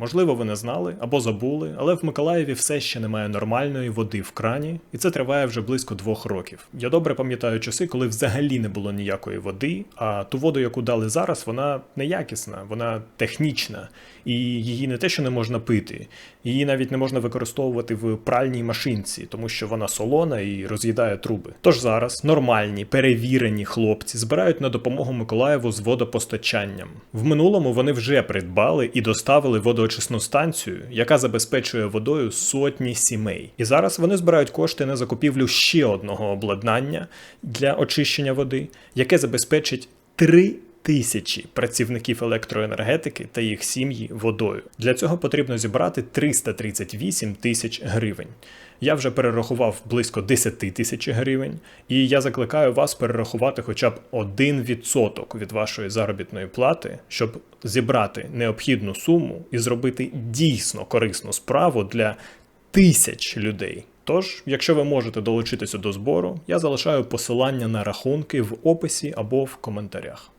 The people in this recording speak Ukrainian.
Можливо, ви не знали або забули, але в Миколаєві все ще немає нормальної води в крані, і це триває вже близько двох років. Я добре пам'ятаю часи, коли взагалі не було ніякої води, а ту воду, яку дали зараз, вона неякісна, вона технічна, і її не те, що не можна пити, її навіть не можна використовувати в пральній машинці, тому що вона солона і роз'їдає труби. Тож зараз нормальні, перевірені хлопці збирають на допомогу Миколаєву з водопостачанням. В минулому вони вже придбали і доставили водоочисну станцію, яка забезпечує водою сотні сімей. І зараз вони збирають кошти на закупівлю ще одного обладнання для очищення води, яке забезпечить три тисячі працівників електроенергетики та їх сім'ї водою. Для цього потрібно зібрати 338 тисяч гривень. Я вже перерахував близько 10 тисяч гривень, і я закликаю вас перерахувати хоча б 1% від вашої заробітної плати, щоб зібрати необхідну суму і зробити дійсно корисну справу для тисяч людей. Тож, якщо ви можете долучитися до збору, я залишаю посилання на рахунки в описі або в коментарях.